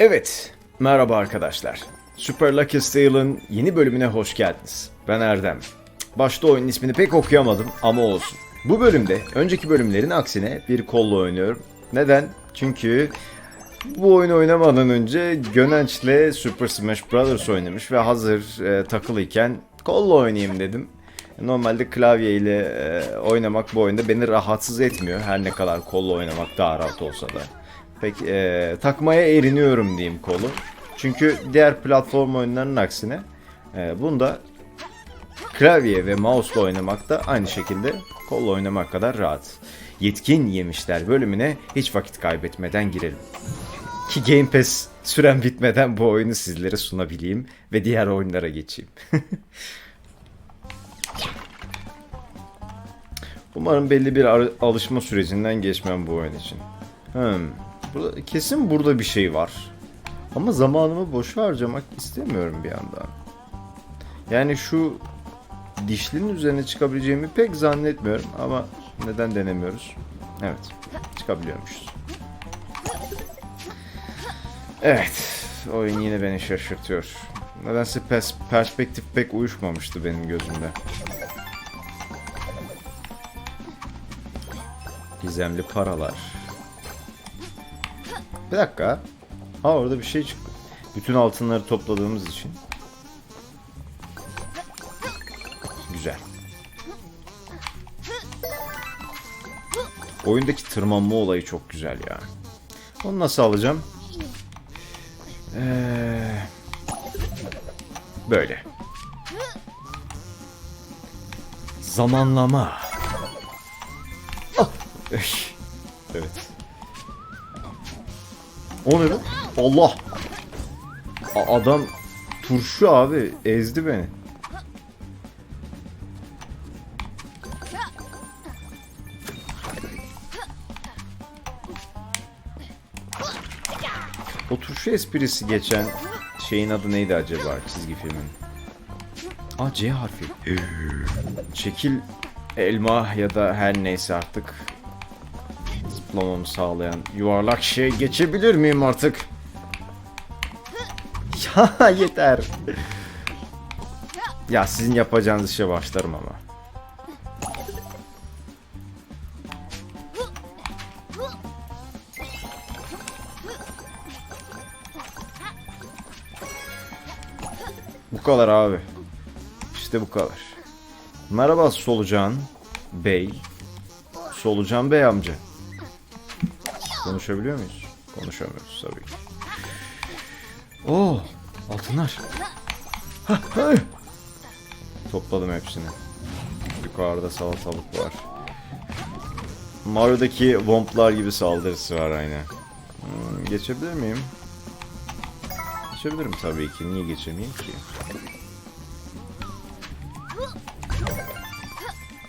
Evet, merhaba arkadaşlar. Super Lucky Tale'ın yeni bölümüne hoş geldiniz. Ben Erdem. Başta oyunun ismini pek okuyamadım ama olsun. Bu bölümde önceki bölümlerin aksine bir kolla oynuyorum. Neden? Çünkü bu oyunu oynamadan önce Gönenç'le Super Smash Bros. oynamış ve hazır e, takılıyken kolla oynayayım dedim. Normalde klavye ile e, oynamak bu oyunda beni rahatsız etmiyor. Her ne kadar kolla oynamak daha rahat olsa da. Pek e, takmaya eriniyorum diyeyim kolu. Çünkü diğer platform oyunlarının aksine e, bunda klavye ve mouse ile oynamak da aynı şekilde kolla oynamak kadar rahat. Yetkin yemişler bölümüne hiç vakit kaybetmeden girelim. Ki Game Pass süren bitmeden bu oyunu sizlere sunabileyim ve diğer oyunlara geçeyim. Umarım belli bir alışma sürecinden geçmem bu oyun için. Hmm. Burada, kesin burada bir şey var. Ama zamanımı boşa harcamak istemiyorum bir yandan. Yani şu dişlinin üzerine çıkabileceğimi pek zannetmiyorum ama neden denemiyoruz? Evet, çıkabiliyormuşuz. Evet, oyun yine beni şaşırtıyor. Nedense pers- perspektif pek uyuşmamıştı benim gözümde. Gizemli paralar. Bir dakika. Ha orada bir şey çıktı. Bütün altınları topladığımız için. Güzel. Oyundaki tırmanma olayı çok güzel ya. Onu nasıl alacağım? Ee, böyle. Zamanlama. Ah! O ne lan? Allah! A- adam turşu abi ezdi beni. O turşu esprisi geçen şeyin adı neydi acaba çizgi filmin? Aa C harfi. Çekil elma ya da her neyse artık zıplamamı sağlayan yuvarlak şey geçebilir miyim artık? Ya yeter. Ya sizin yapacağınız işe başlarım ama. Bu kadar abi. İşte bu kadar. Merhaba Solucan Bey. Solucan Bey amca. Konuşabiliyor muyuz? Konuşamıyoruz tabii ki. Oo, altınlar. Hah, hay. Topladım hepsini. Yukarıda salatalık var. Mario'daki Womplar gibi saldırısı var aynı. Hmm, geçebilir miyim? Geçebilirim tabii ki. Niye geçemeyeyim ki?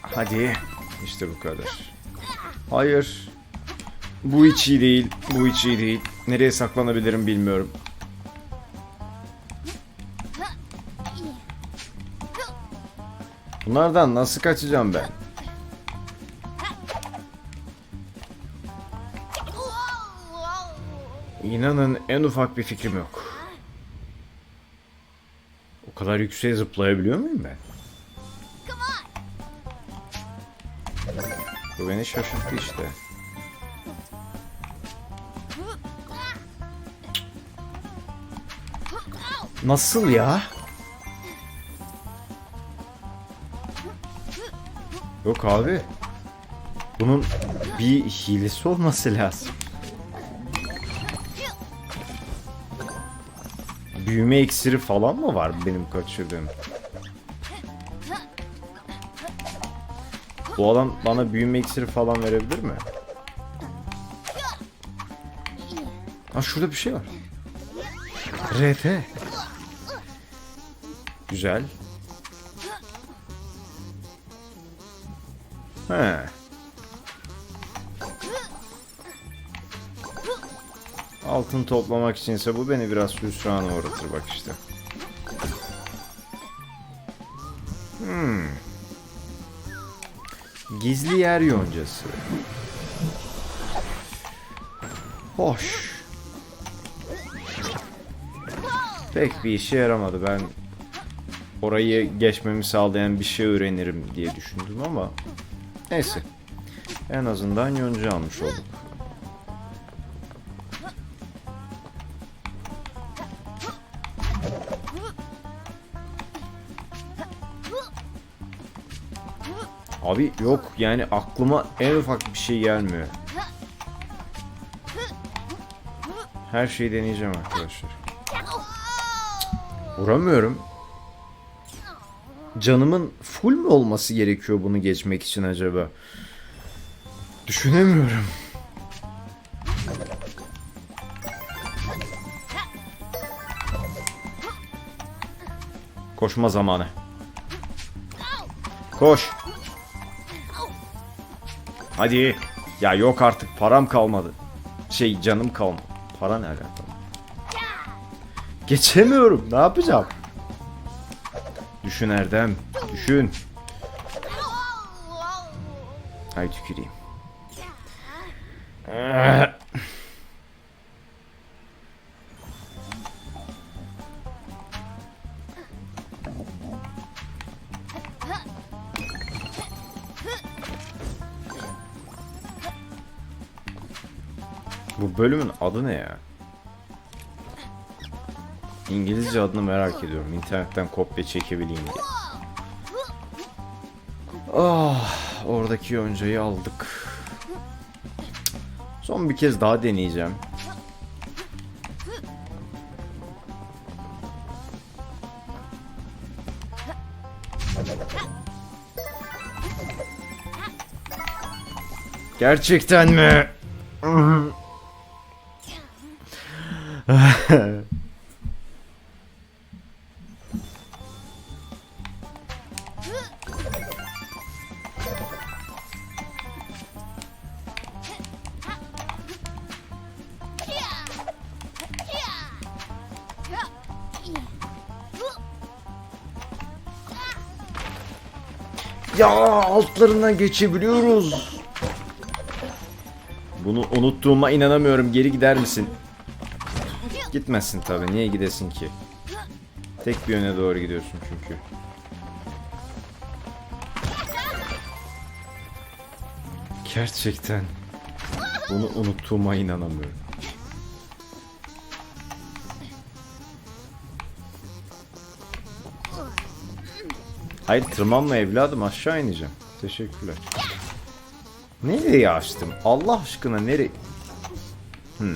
Hadi. İşte bu kadar. Hayır. Bu hiç iyi değil. Bu hiç iyi değil. Nereye saklanabilirim bilmiyorum. Bunlardan nasıl kaçacağım ben? İnanın en ufak bir fikrim yok. O kadar yükseğe zıplayabiliyor muyum ben? Bu beni şaşırttı işte. Nasıl ya? Yok abi. Bunun bir hilesi olması lazım. Büyüme iksiri falan mı var benim kaçırdığım? Bu adam bana büyüme iksiri falan verebilir mi? Ha şurada bir şey var. RF. Güzel. He. Altın toplamak içinse bu beni biraz hüsrana uğratır bak işte. Hmm. Gizli yer yoncası. Hoş. Pek bir işe yaramadı. Ben orayı geçmemi sağlayan bir şey öğrenirim diye düşündüm ama neyse. En azından yonca almış olduk. Abi yok yani aklıma en ufak bir şey gelmiyor. Her şeyi deneyeceğim arkadaşlar. Vuramıyorum. Canımın full mü olması gerekiyor bunu geçmek için acaba? Düşünemiyorum. Koşma zamanı. Koş. Hadi. Ya yok artık param kalmadı. Şey canım kalmadı. Para ne alakalı? Geçemiyorum. Ne yapacağım? Düşün Erdem. Düşün. Hay tüküreyim. Bu bölümün adı ne ya? İngilizce adını merak ediyorum. İnternetten kopya çekebileyim diye. Ah, oradaki yoncayı aldık. Son bir kez daha deneyeceğim. Gerçekten mi? Ya altlarından geçebiliyoruz. Bunu unuttuğuma inanamıyorum. Geri gider misin? Gitmezsin tabii. Niye gidesin ki? Tek bir yöne doğru gidiyorsun çünkü. Gerçekten bunu unuttuğuma inanamıyorum. Hayır tırmanma evladım aşağı ineceğim. Teşekkürler. Nereye açtım? Allah aşkına nereye? Hmm.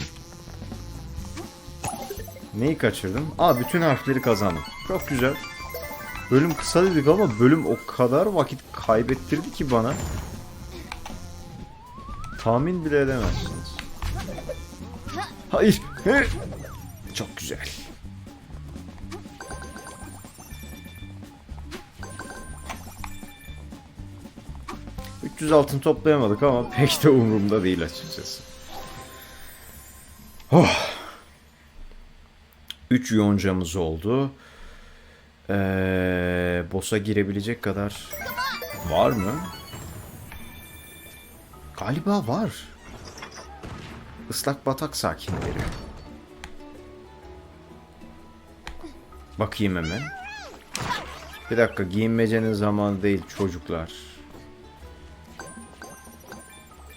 Neyi kaçırdım? Aa bütün harfleri kazandım. Çok güzel. Bölüm kısa dedik ama bölüm o kadar vakit kaybettirdi ki bana. Tahmin bile edemezsiniz. Hayır. Çok güzel. ...300 altın toplayamadık ama pek de umurumda değil açıkçası. Oh. 3 yoncamız oldu. Ee, boss'a girebilecek kadar var mı? Galiba var. Islak batak sakinleri. Bakayım hemen. Bir dakika giyinmecenin zamanı değil çocuklar.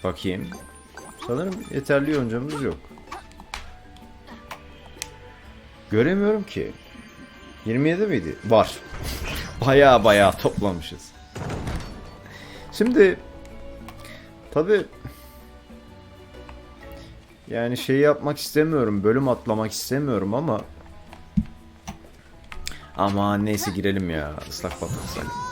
Bakayım. Sanırım yeterli yoncamız yok. Göremiyorum ki. 27 miydi? Var. Baya baya toplamışız. Şimdi tabi yani şey yapmak istemiyorum. Bölüm atlamak istemiyorum ama ama neyse girelim ya. ıslak batak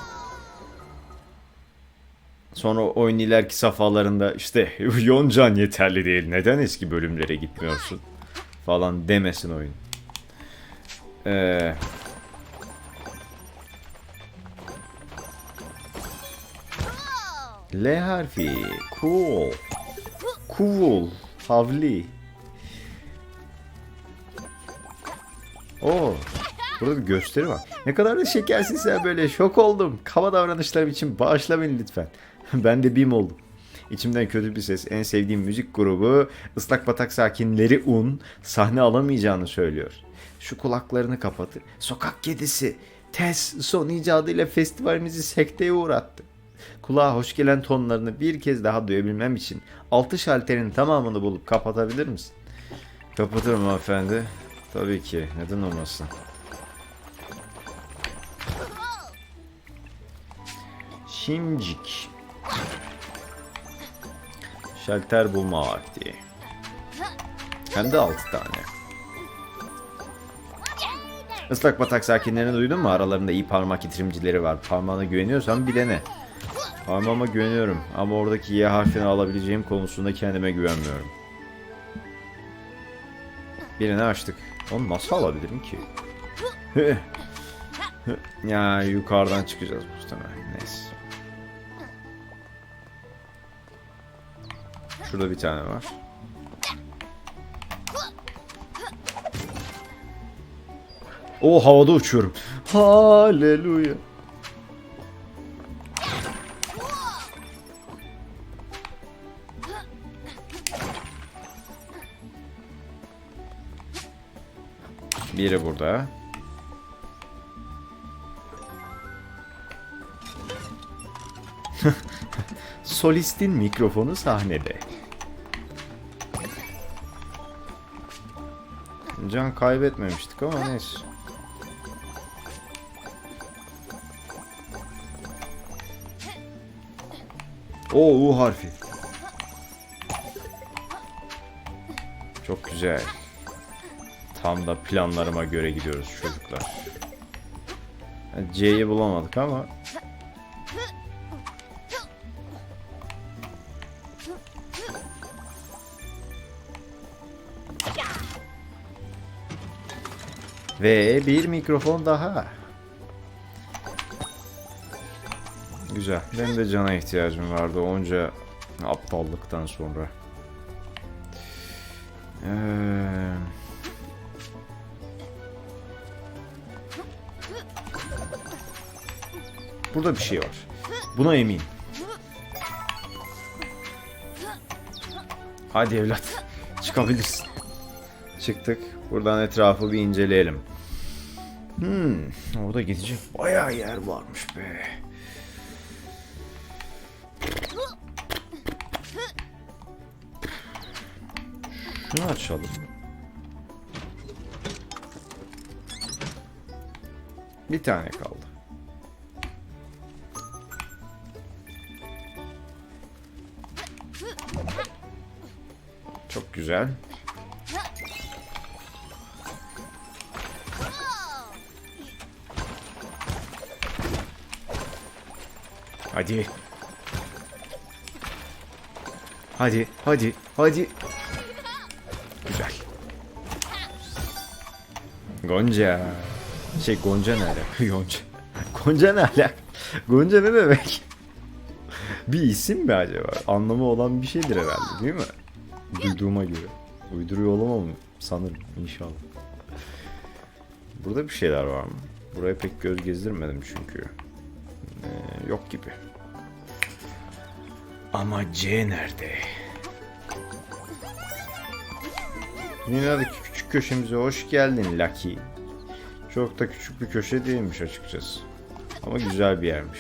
Sonra oyun ileriki safhalarında işte Yoncan yeterli değil. Neden eski bölümlere gitmiyorsun? Falan demesin oyun. Ee, L harfi. Cool. Cool. Havli. Oo. Burada bir gösteri var. Ne kadar da şekersin sen böyle. Şok oldum. Kaba davranışlarım için bağışla beni lütfen. ben de bim oldum. İçimden kötü bir ses. En sevdiğim müzik grubu Islak Batak Sakinleri Un sahne alamayacağını söylüyor. Şu kulaklarını kapatır. Sokak kedisi. Tess son icadıyla festivalimizi sekteye uğrattı. Kulağa hoş gelen tonlarını bir kez daha duyabilmem için altı şalterin tamamını bulup kapatabilir misin? Kapatırım hanımefendi. Tabii ki. Neden olmasın? Şimcik. Şalter bulma vakti. Hem de 6 tane. Islak batak sakinlerini duydun mu? Aralarında iyi parmak itirimcileri var. Parmağına güveniyorsan bir dene. Parmağıma güveniyorum ama oradaki Y harfini alabileceğim konusunda kendime güvenmiyorum. Birini açtık. Onu nasıl alabilirim ki? ya yukarıdan çıkacağız muhtemelen. Neyse. Şurada bir tane var. O havada uçuyorum. Haleluya. Biri burada. Solistin mikrofonu sahnede. Can kaybetmemiştik ama neyse. O U harfi. Çok güzel. Tam da planlarıma göre gidiyoruz çocuklar. C'yi bulamadık ama Ve bir mikrofon daha. Güzel. Benim de cana ihtiyacım vardı onca aptallıktan sonra. Ee... Burada bir şey var. Buna eminim. Hadi evlat. Çıkabilirsin. Çıktık. Buradan etrafı bir inceleyelim. Hmm, orada gidecek bayağı yer varmış be. Şunu açalım. Bir tane kaldı. Çok güzel. Hadi. Hadi, hadi, hadi. Güzel. Gonca. Şey Gonca ne alaka? Gonca. Gonca ne alaka? Gonca ne demek? bir isim mi acaba? Anlamı olan bir şeydir herhalde değil mi? Duyduğuma göre. Uyduruyor olamam sanırım inşallah. Burada bir şeyler var mı? Buraya pek göz gezdirmedim çünkü. Ee, yok gibi. Ama C nerede? Dünyadaki küçük köşemize hoş geldin Lucky. Çok da küçük bir köşe değilmiş açıkçası. Ama güzel bir yermiş.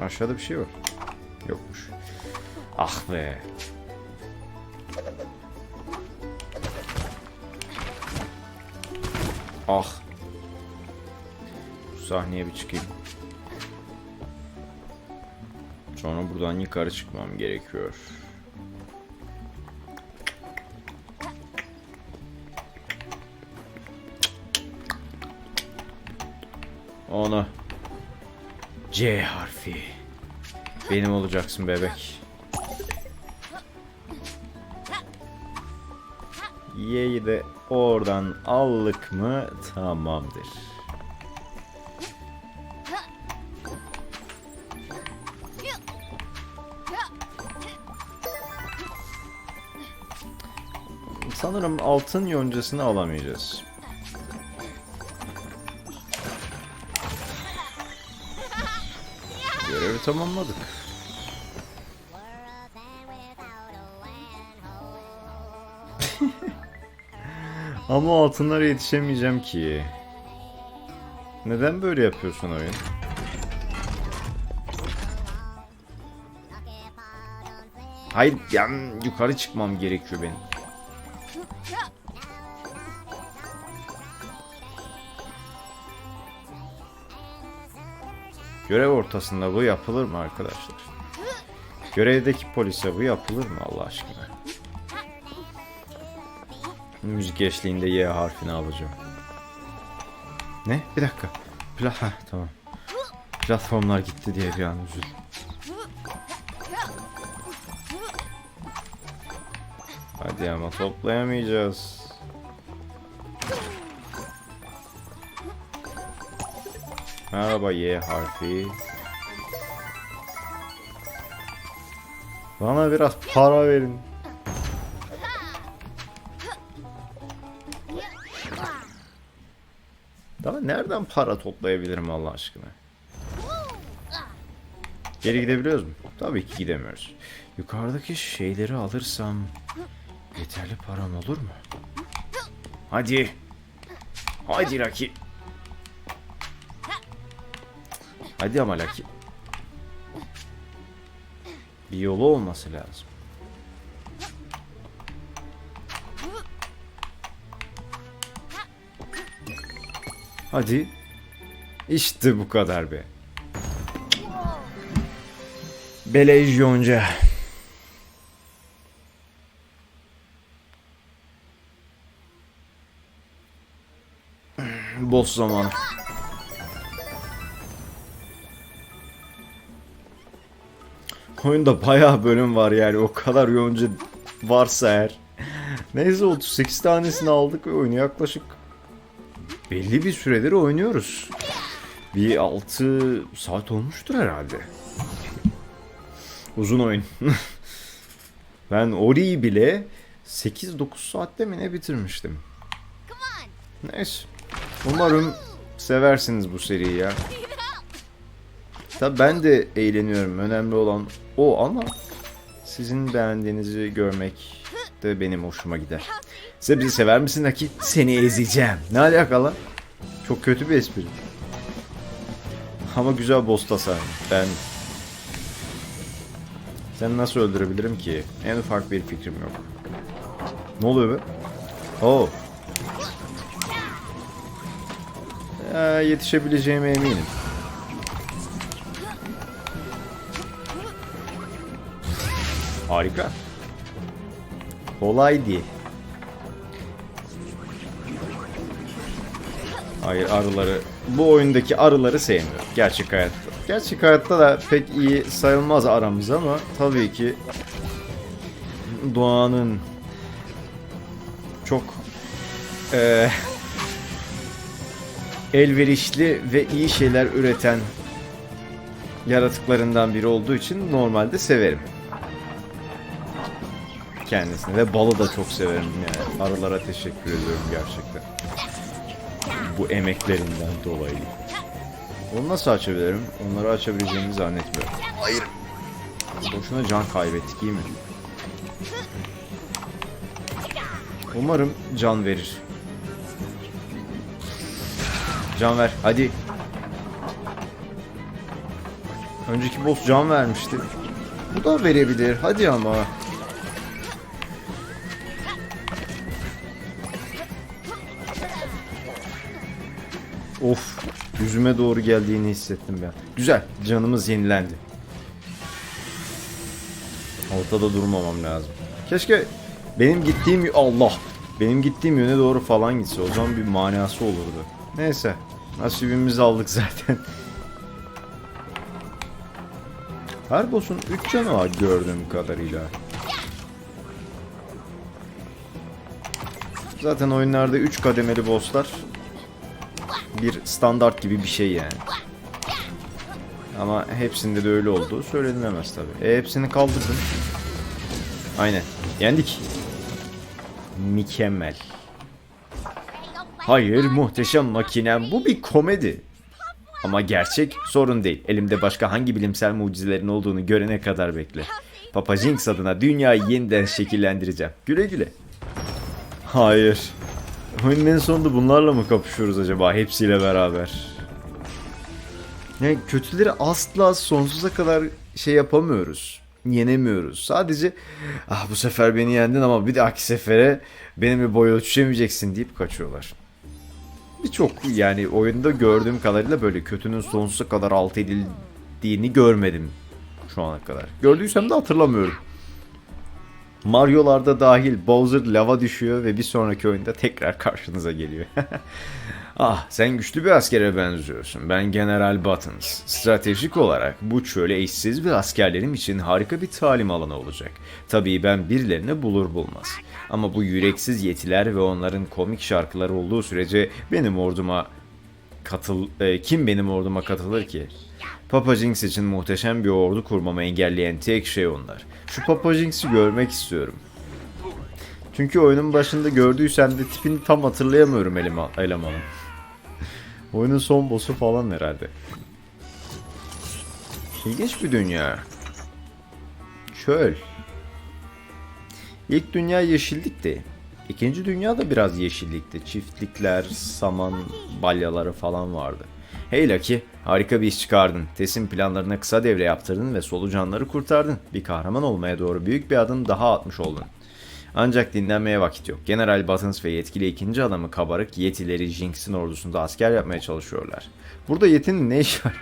Aşağıda bir şey var. Yokmuş. Ah be. Ah. Sahneye bir çıkayım. Sonra buradan yukarı çıkmam gerekiyor. Onu. C harfi. Benim olacaksın bebek. Y'yi de oradan aldık mı tamamdır. Sanırım altın yoncasını alamayacağız. Görevi tamamladık. Ama altınlara yetişemeyeceğim ki. Neden böyle yapıyorsun oyun? Hayır yani yukarı çıkmam gerekiyor benim. Görev ortasında bu yapılır mı arkadaşlar? Görevdeki polise bu yapılır mı Allah aşkına? Müzik eşliğinde Y harfini alacağım. Ne? Bir dakika. Pla ha, tamam. Platformlar gitti diye bir an üzüldüm. Hadi ama toplayamayacağız. Merhaba Y harfi. Bana biraz para verin. Daha nereden para toplayabilirim Allah aşkına? Geri gidebiliyoruz mu? Tabii ki gidemiyoruz. Yukarıdaki şeyleri alırsam yeterli param olur mu? Hadi. Hadi Lucky. Hadi ama Lucky. Bir yolu olması lazım. Hadi. İşte bu kadar be. Beleş yonca. Boss zamanı. Oyunda bayağı bölüm var yani o kadar yonca varsa eğer. Neyse 38 tanesini aldık ve oyunu yaklaşık belli bir süredir oynuyoruz. Bir 6 saat olmuştur herhalde. Uzun oyun. ben Ori'yi bile 8-9 saatte mi ne bitirmiştim. Neyse. Umarım seversiniz bu seriyi ya. Tabi ben de eğleniyorum. Önemli olan o ama sizin beğendiğinizi görmek de benim hoşuma gider. Sen bizi sever misin Aki? Seni ezeceğim. Ne alakalı? Çok kötü bir espri. Ama güzel boss tasarım. Ben sen nasıl öldürebilirim ki? En ufak bir fikrim yok. Ne oluyor be? Oo. Ya, yetişebileceğime eminim. Harika. Kolay değil. Hayır arıları. Bu oyundaki arıları sevmiyorum. Gerçek hayatta. Gerçek hayatta da pek iyi sayılmaz aramız ama tabii ki doğanın çok eee elverişli ve iyi şeyler üreten yaratıklarından biri olduğu için normalde severim. Kendisini ve balı da çok severim yani. Arılara teşekkür ediyorum gerçekten. Bu emeklerinden dolayı. Onu nasıl açabilirim? Onları açabileceğimi zannetmiyorum. Hayır. Boşuna can kaybettik iyi mi? Umarım can verir. Can ver hadi. Önceki boss can vermişti. Bu da verebilir. Hadi ama. Yüzüme doğru geldiğini hissettim ben. Güzel. Canımız yenilendi. Ortada durmamam lazım. Keşke benim gittiğim Allah. Benim gittiğim yöne doğru falan gitse. O zaman bir manası olurdu. Neyse. Nasibimizi aldık zaten. Her boss'un 3 canı var gördüğüm kadarıyla. Zaten oyunlarda 3 kademeli bosslar standart gibi bir şey yani. Ama hepsinde de öyle olduğu söylenilemez tabi. E hepsini kaldırdım. Aynen. Yendik. Mükemmel. Hayır muhteşem makinem bu bir komedi. Ama gerçek sorun değil. Elimde başka hangi bilimsel mucizelerin olduğunu görene kadar bekle. Papa Jinx adına dünyayı yeniden şekillendireceğim. Güle güle. Hayır. Oyunun sonunda bunlarla mı kapışıyoruz acaba hepsiyle beraber? Yani kötüleri asla sonsuza kadar şey yapamıyoruz. Yenemiyoruz. Sadece ah bu sefer beni yendin ama bir dahaki sefere benimle boy ölçüşemeyeceksin deyip kaçıyorlar. Birçok yani oyunda gördüğüm kadarıyla böyle kötünün sonsuza kadar alt edildiğini görmedim şu ana kadar. Gördüysem de hatırlamıyorum. Mario'larda dahil Bowser lava düşüyor ve bir sonraki oyunda tekrar karşınıza geliyor. ah sen güçlü bir askere benziyorsun. Ben General Buttons. Stratejik olarak bu çöle eşsiz ve askerlerim için harika bir talim alanı olacak. Tabii ben birilerini bulur bulmaz. Ama bu yüreksiz yetiler ve onların komik şarkıları olduğu sürece benim orduma katıl e, kim benim orduma katılır ki? Papa Jinx için muhteşem bir ordu kurmamı engelleyen tek şey onlar. Şu Papa Jinx'i görmek istiyorum. Çünkü oyunun başında gördüysem de tipini tam hatırlayamıyorum elema, elemanın. Oyunun son boss'u falan herhalde. İlginç bir dünya. Çöl. İlk dünya yeşillikti. İkinci dünya da biraz yeşillikti. Çiftlikler, saman balyaları falan vardı. Hey Lucky, harika bir iş çıkardın. Tes'in planlarına kısa devre yaptırdın ve solucanları kurtardın. Bir kahraman olmaya doğru büyük bir adım daha atmış oldun. Ancak dinlenmeye vakit yok. General Buttons ve yetkili ikinci adamı kabarık Yetileri Jinx'in ordusunda asker yapmaya çalışıyorlar. Burada Yeti'nin ne işi var?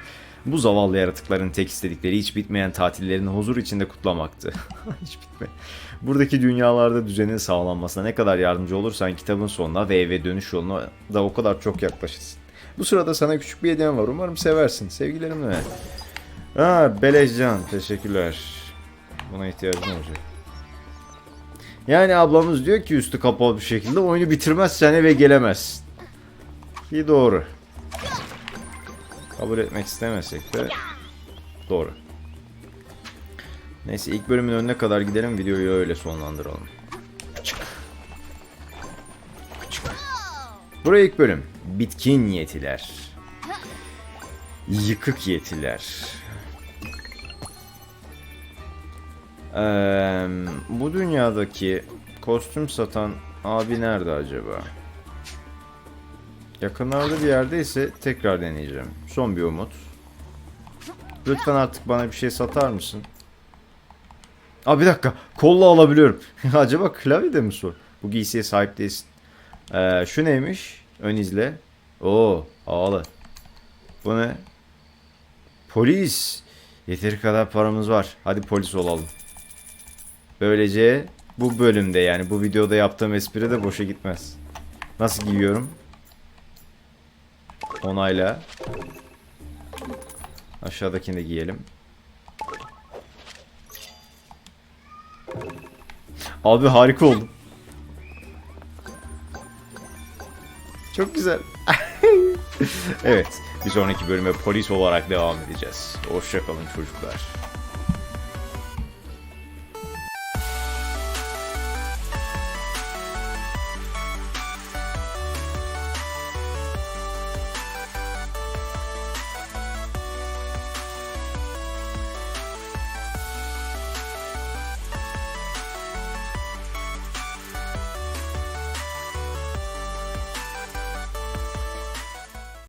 Bu zavallı yaratıkların tek istedikleri hiç bitmeyen tatillerini huzur içinde kutlamaktı. hiç bitme. Buradaki dünyalarda düzenin sağlanmasına ne kadar yardımcı olursan kitabın sonuna ve eve dönüş yoluna da o kadar çok yaklaşırsın. Bu sırada sana küçük bir hediyem var. Umarım seversin. Sevgilerimle. Aa, Beleşcan. Teşekkürler. Buna ihtiyacım olacak. Yani ablamız diyor ki üstü kapalı bir şekilde oyunu bitirmezsen eve gelemezsin. İyi doğru. Kabul etmek istemesek de doğru. Neyse ilk bölümün önüne kadar gidelim videoyu öyle sonlandıralım. Buraya ilk bölüm. Bitkin yetiler. Yıkık yetiler. Eee, bu dünyadaki kostüm satan abi nerede acaba? Yakınlarda bir yerdeyse tekrar deneyeceğim. Son bir umut. Lütfen artık bana bir şey satar mısın? Aa bir dakika. Kolla alabiliyorum. acaba klavyede mi sor? Bu giysiye sahip değilsin. Ee, şu neymiş? Ön izle. Oo, havalı. Bu ne? Polis. Yeteri kadar paramız var. Hadi polis olalım. Böylece bu bölümde yani bu videoda yaptığım espri de boşa gitmez. Nasıl giyiyorum? Onayla. Aşağıdakini de giyelim. Abi harika oldum. Çok güzel. evet, bir sonraki bölüme polis olarak devam edeceğiz. Hoşçakalın çocuklar.